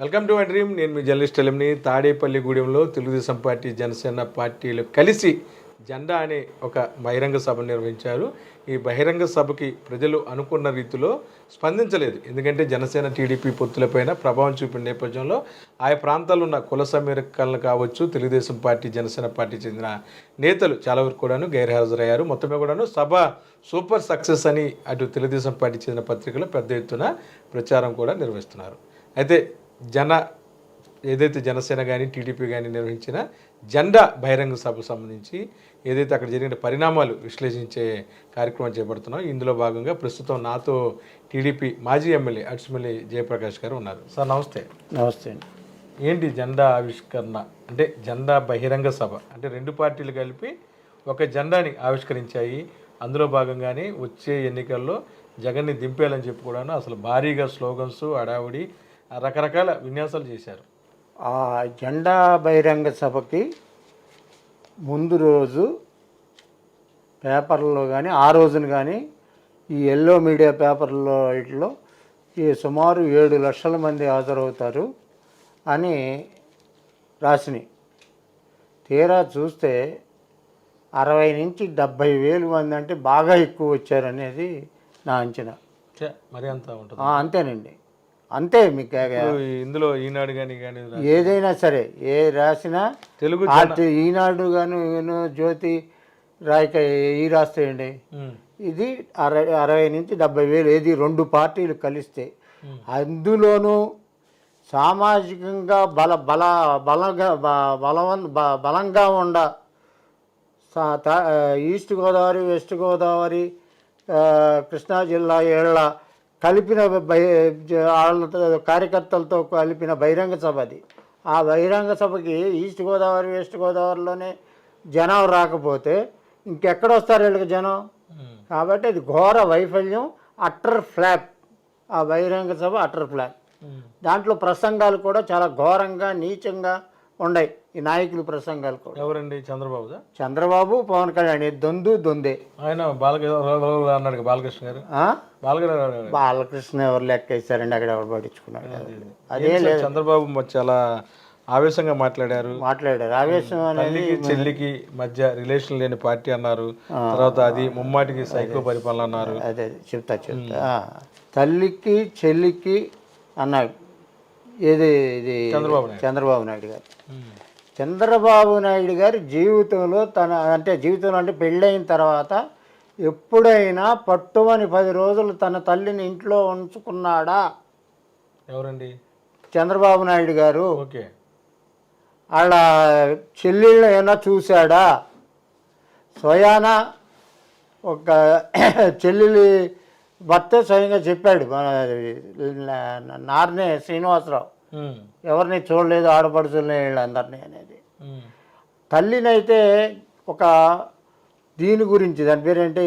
Welcome to my dream. నేను మీ journalist ఎలిమిని. తాడేపల్లిగూడెంలో తెలుగుదేశం పార్టీ జనసేన పార్టీలు కలిసి జెండా అనే ఒక బహిరంగ సభ నిర్వహించారు. ఈ బహిరంగ సభకి ప్రజలు అనుకున్న రీతిలో స్పందించలేదు. ఎందుకంటే జనసేన టీడీపీ పొత్తులపైన ప్రభావం చూపిన నేపథ్యంలో ఆయా ప్రాంతాల్లో ఉన్న కుల సమీరకాలను కావచ్చు తెలుగుదేశం పార్టీ జనసేన పార్టీ చెందిన నేతలు చాలా వరకు కూడాను గైర్హాజరయ్యారు. మొత్తమే కూడాను సభ సూపర్ సక్సెస్ అని అటు తెలుగుదేశం పార్టీ చెందిన పత్రికలు పెద్ద ఎత్తున ప్రచారం కూడా నిర్వహిస్తున్నారు. అయితే జన ఏదైతే జనసేన కానీ టీడీపీ కానీ నిర్వహించిన జెండా బహిరంగ సభకు సంబంధించి ఏదైతే అక్కడ జరిగిన పరిణామాలు విశ్లేషించే కార్యక్రమం చేపడుతున్నాం ఇందులో భాగంగా ప్రస్తుతం నాతో టీడీపీ మాజీ ఎమ్మెల్యే అడ్సుమల్లి జయప్రకాష్ గారు ఉన్నారు. సార్ నమస్తే. నమస్తే అండి. ఏంటి జెండా ఆవిష్కరణ? అంటే జెండా బహిరంగ సభ. అంటే రెండు పార్టీలు కలిపి ఒక జెండాని ఆవిష్కరించాయి. అందులో భాగంగానే వచ్చే ఎన్నికల్లో జగన్ని దింపేయాలని చెప్పి కూడాను అసలు భారీగా స్లోగన్స్ అడావుడి రకరకాల విన్యాసాలు చేశారు. ఆ జెండా బహిరంగ సభకి ముందు రోజు పేపర్లో కానీ ఆ రోజున కానీ ఈ ఎల్లో మీడియా పేపర్లో ఇట్లో ఈ సుమారు ఏడు లక్షల మంది హాజరవుతారు అని రాసినాయి తీరా చూస్తే అరవై నుంచి డెబ్భై వేలు మంది అంటే బాగా ఎక్కువ వచ్చారనేది నా అంచనా. మరి అంత ఉంటుంది? అంతేనండి. అంతే మీకు ఇందులో ఈనాడు కానీ కానీ ఏదైనా సరే ఏ రాసినా తెలుగు ఈనాడు గాను ఈను జ్యోతి రాయక ఈ రాస్తాయండి. ఇది అరవై అరవై నుంచి డెబ్బై వేలు ఏది రెండు పార్టీలు కలిస్తే అందులోనూ సామాజికంగా బల బల బలంగా బలవన్ బలంగా ఉండ ఈస్ట్ గోదావరి వెస్ట్ గోదావరి కృష్ణా జిల్లా ఏళ్ళ కలిపిన వాళ్ళతో కార్యకర్తలతో కలిపిన బహిరంగ సభ అది. ఆ బహిరంగ సభకి ఈస్ట్ గోదావరి వెస్ట్ గోదావరిలోనే జనం రాకపోతే ఇంకెక్కడ వస్తారు వీళ్ళకి జనం? కాబట్టి అది ఘోర వైఫల్యం అట్టర్ ఫ్లాప్. ఆ బహిరంగ సభ అట్టర్ ఫ్లాప్. దాంట్లో ప్రసంగాలు కూడా చాలా ఘోరంగా నీచంగా ఉన్నాయి ఈ నాయకుల ప్రసంగాలు కూడా. ఎవరండి? చంద్రబాబుదా? చంద్రబాబు పవన్ కళ్యాణ్ దొందు దొందే. ఆయన బాలకృష్ణ బాలకృష్ణ గారు? బాలకృష్ణ బాలకృష్ణ ఎవరు లెక్క వేశారండి? అక్కడ ఎవరు పట్టించుకున్నాడు అదే లేదు. చంద్రబాబు చాలా ఆవేశంగా మాట్లాడారు? మాట్లాడారు. ఆవేశం అనేది చెల్లికి మధ్య రిలేషన్ లేని పార్టీ అన్నారు. తర్వాత అది ముమ్మాటికి సైకో పరిపాలన అన్నారు. అదే చెప్తా చెప్తా. తల్లికి చెల్లికి అన్నాడు. ఏది ఇది చంద్రబాబు. చంద్రబాబు నాయుడు గారు. చంద్రబాబు నాయుడు గారి జీవితంలో తన అంటే జీవితంలో అంటే పెళ్ళైన తర్వాత ఎప్పుడైనా పట్టుమని పది రోజులు తన తల్లిని ఇంట్లో ఉంచుకున్నాడా? ఎవరండి? చంద్రబాబు నాయుడు గారు. ఓకే. వాళ్ళ చెల్లెళ్ళు ఏమైనా చూశాడా? స్వయాన ఒక చెల్లెలి భర్త స్వయంగా చెప్పాడు మన నార్నే శ్రీనివాసరావు. ఎవరిని చూడలేదు ఆడపడుచుల్ని వీళ్ళందరినీ అనేది. తల్లినైతే ఒక దీని గురించి దాని పేరేంటి?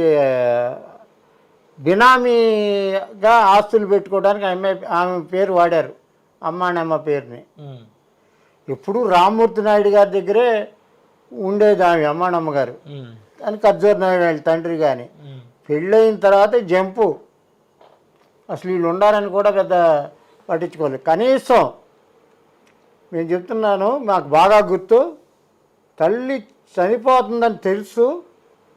బినామీగా ఆస్తులు పెట్టుకోవడానికి ఆమె ఆమె పేరు వాడారు అమ్మానమ్మ పేరుని. ఎప్పుడు రామ్మూర్తి నాయుడు గారి దగ్గరే ఉండేది ఆమె అమ్మానమ్మ గారు. కానీ ఖర్జూర్ నాయుడు వాళ్ళ తండ్రి కానీ ఉమ్, పెళ్ళయిన తర్వాత జంపు. అసలు వీళ్ళు ఉండాలని కూడా పెద్ద పట్టించుకోలేదు. కనీసం నేను చెప్తున్నాను మాకు బాగా గుర్తు తల్లి చనిపోతుందని తెలుసు